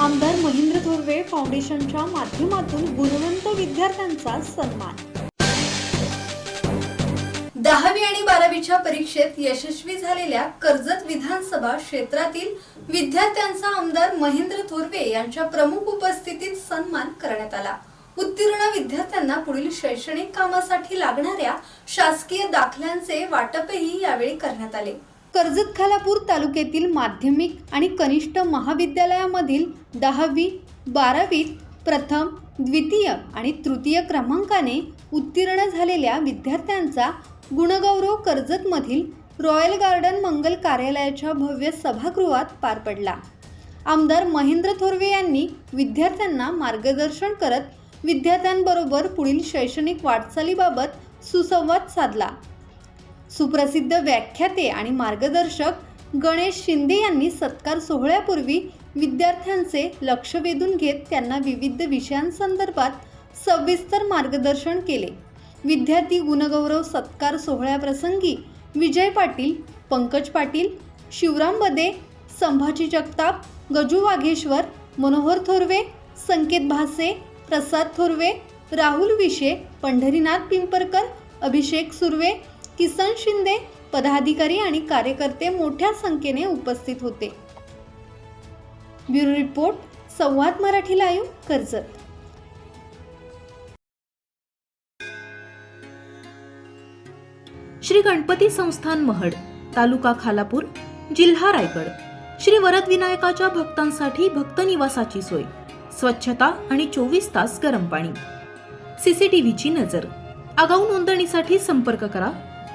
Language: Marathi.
थोरवे फाउंडेशनच्या माध्यमातून गुणवंत विद्यार्थ्यांचा सन्मान. दहावी आणि बारावीच्या परीक्षेत यशस्वी झालेल्या कर्जत विधानसभा क्षेत्रातील विद्यार्थ्यांचा आमदार महेंद्र थोरवे यांच्या प्रमुख उपस्थितीत सन्मान करण्यात आला. उत्तीर्ण विद्यार्थ्यांना पुढील शैक्षणिक कामासाठी लागणाऱ्या शासकीय दाखल्यांचे वाटपही यावेळी करण्यात आले. कर्जत खालापूर तालुक्यातील माध्यमिक आणि कनिष्ठ महाविद्यालयामधील दहावी बारावीत प्रथम द्वितीय आणि तृतीय क्रमांकाने उत्तीर्ण झालेल्या विद्यार्थ्यांचा गुणगौरव कर्जतमधील रॉयल गार्डन मंगल कार्यालयाच्या भव्य सभागृहात पार पडला. आमदार महेंद्र थोरवे यांनी विद्यार्थ्यांना मार्गदर्शन करत विद्यार्थ्यांबरोबर पुढील शैक्षणिक वाटचालीबाबत सुसंवाद साधला. सुप्रसिद्ध व्याख्याते आणि मार्गदर्शक गणेश शिंदे यांनी सत्कार सोहळ्यापूर्वी विद्यार्थ्यांचे लक्ष वेधून घेत त्यांना विविध विषयांसंदर्भात सविस्तर मार्गदर्शन केले. विद्यार्थी गुणगौरव सत्कार सोहळ्याप्रसंगी विजय पाटील पंकज पाटील शिवराम बदे संभाजी जगताप गजू वाघेश्वर मनोहर थोरवे संकेत भासे प्रसाद थोरवे राहुल विशे पंढरीनाथ पिंपरकर अभिषेक सुर्वे किसन शिंदे पदाधिकारी आणि कार्यकर्ते मोठ्या संख्येने उपस्थित होते. Bureau report Samvad Marathi live Karjat. Shri Ganpati संस्थान महड तालुका खालापूर जिल्हा रायगड. श्री वरद विनायकाच्या भक्तांसाठी भक्त निवासाची सोय स्वच्छता आणि चोवीस तास गरम पाणी. सीसीटीव्हीची नजर. आगाऊ नोंदणीसाठी संपर्क करा